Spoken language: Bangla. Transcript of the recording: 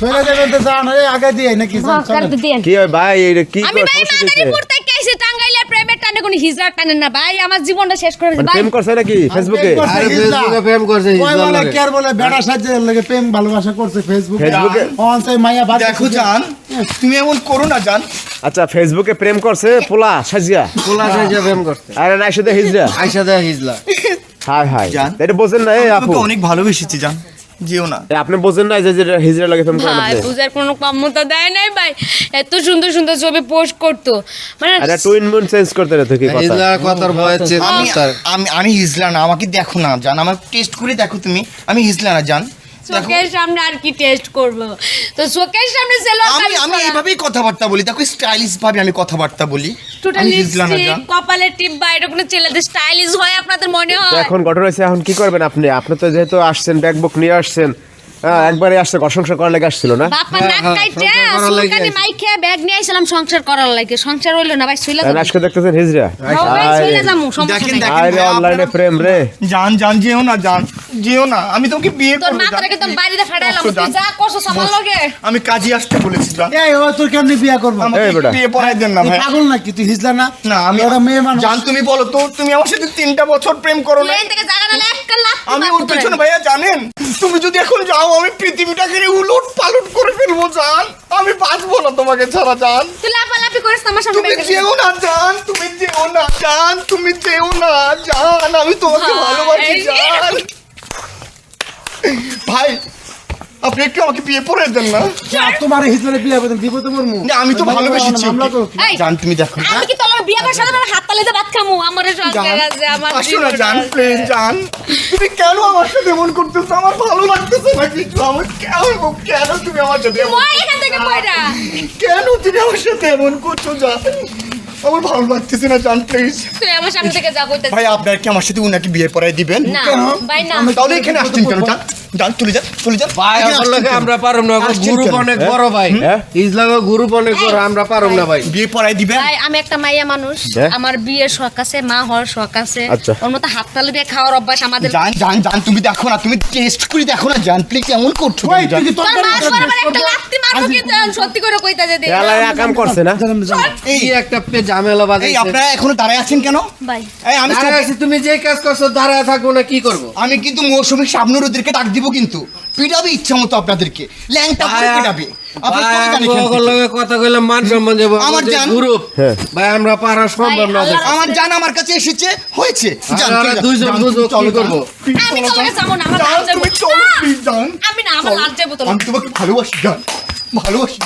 চলে যাবেন তো জান এই আগে দিয়ে নাকি কাটতে দিয়েন। কি হয় ভাই এটা কি আমি ভাই সমস্যা মাদারি হয়েছে? পড়তে প্রেমের টানে কোনো হিজড়া টানে না ভাই আমার জীবনটা শেষ করে মানে ভাই প্রেম করছে নাকি ফেসবুকে আরে ফেসবুকে প্রেম করছে ওই বলে লগে। আর বলে বেড়া সাহায্যের লাগে প্রেম ভালোবাসা করছে ফেসবুকে ফেসবুকে? অন সেই মাইয়া বাদ দেখো জান তুমি এমন করো না জান। আচ্ছা ফেসবুকে প্রেম করছে পোলা সাজিয়া? পোলা সাইজে প্রেম করছে। আরে না হিজলা হাই হাই জান। এটা বোঝেন না আপু। অনেক ভালোবেসেছি জান। যেও না। এ, আপনি বোঝেন না যে যেটা হিজরা লাগে প্রেম করেন ভাই পূজার কোনো ক্ষমতা দেয় নাই ভাই। এত সুন্দর সুন্দর ছবি পোস্ট করতো। মানে আরে টুইন মুন চেঞ্জ করতে রে তুই কি কথা। হিজলার কথার ভয়ে চেঞ্জ আমি আমি আমি হিজলা না আমাকে দেখো না জান। আমার টেস্ট করে দেখো তুমি। আমি হিজলা না জান। চোখের সামনে আর কি টেস্ট করব? তো চোখের সামনে আমি আমি এইভাবেই কথাবার্তা বলি। দেখো স্টাইলিশ ভাবে আমি কথাবার্তা বলি। টোটালি টিপ বা এটা কোনো ছেলেদের স্টাইলিশ হয় আপনাদের মনে হয়? এখন ঘটনা হয়েছে এখন কি করবেন আপনি? আপনি তো যেহেতু আসছেন ব্যাগ বুক নিয়ে আসছেন হ্যাঁ, একবারে আসছে প্রশংসা করার লেগে আসছিল না? বাপা হ্যাঁ, নাক হ্যাঁ, কাইটে সংসার সুলকানি ব্যাগ নিয়ে আইছিলাম সংসার করার লাগে। সংসার হইল না ভাই শুইলা আজকে দেখতেছেন হিজরা। আরে অনলাইনে প্রেম রে। জান জান যেও না জান যেও না। আমি তোমাকে বিয়ে তোর করব। বাড়িতে ফাটাইলাম তুই যা করছ সবার লগে। আমি কাজে আসতে বলেছি জান এই ও তোর কেমনি বিয়া করব? আমাকে বিয়ে পড়াই দেন না ভাই। পাগল নাকি? তুই হিজলা না? না আমি ওরা মেয়ে মানুষ। জান তুমি বলো তো তুমি আমার সাথে তিনটা বছর প্রেম করো না থেকে লাখ আমি ওর পেছনে ভাইয়া জানেন তুমি যদি এখন যাও আমি পৃথিবীটাকে উলট পালট করে ফেলব জান। আমি বাঁচবো না তোমাকে ছাড়া জান। তুই লাফালাফি করিস আমার সামনে তুমি যেও না জান তুমি যেও না জান তুমি যেও না জান। আমি তোমাকে ভাই। ভালোবাসি জান। ভাই আপনি একটু আমাকে বিয়ে পড়ে দেন না। তোমার হিজলারে বিয়া দিব তো মরমু না, আমি তো ভালোবেসেছি। জান তুমি দেখো। আমি কি তোর বিয়ে করার সাথে হাত তালিতে ভাত খামু আমার সরকার আমার আসো জান প্লিজ জান। তুমি কেন আমার সাথে এমন করতেছো? আমার ভালো লাগতেছে না কিছু। আমার কেন কেন তুমি আমার সাথে কেন তুমি আমার সাথে এমন করছ জান? আমার ভালো লাগতেছে না জান প্লিজ তুই আমার সামনে থেকে যা কইতে ভাই আপনার কি আমার সাথে উনাকে বিয়ে পড়াই দিবেন? না ভাই না। তাহলে এখানে আসছেন কেন জান? জান চলে যান চলে যান। ভাই আমার আসছেন আমরা পারুম না গ্রুপ অনেক বড় ভাই? ইসলাম গ্রুপ অনেক বড় আমরা পারুম না ভাই। বিয়ে পড়াই দিবেন? ভাই আমি একটা মাইয়া মানুষ? আমার বিয়ের শখ আছে মা হওয়ার শখ আছে। আচ্ছা। ওর মতো হাত তালি দিয়ে খাওয়ার অভ্যাস আমাদের জান জান জান তুমি দেখো না তুমি টেস্ট করে দেখো না জান প্লিজ এমন করছ ওই কেন, জান? তুই কি তোর তোর মা আসবার আবার একটা লাত্তি মারবো কিন্তু সত্যি করে কইতা যে দে এলাই একাম করছে না? এই এই একটা পে ঝামেলা এই আপনারা এখনও দাঁড়ায় আছেন কেন? ভাই এই আমি দাঁড়ায় আছি, তুমি যে কাজ করছ দাঁড়ায় থাকব না কি করব? আমি কিন্তু মৌসুমী শাবনুর ওদেরকে ডাক দিব কিন্তু। পিটাবে ইচ্ছা মতো আপনাদেরকে। ল্যাংটা করে পিটাবে কথা মান সম্মান যাব আমার আমার জান- গ্রুপ হ্যাঁ। ভাই আমরা পারা সম্ভব না আমার জান আমার কাছে এসেছে হয়েছে। দুইজন কি করব? আমি তোমাকে জান। না, আমার লাজ যাব। তুমি চলো, না। please, জান। আমি না আমার লাজ যাব তোমাকে ভালোবাসি জান। ভালোবাসি।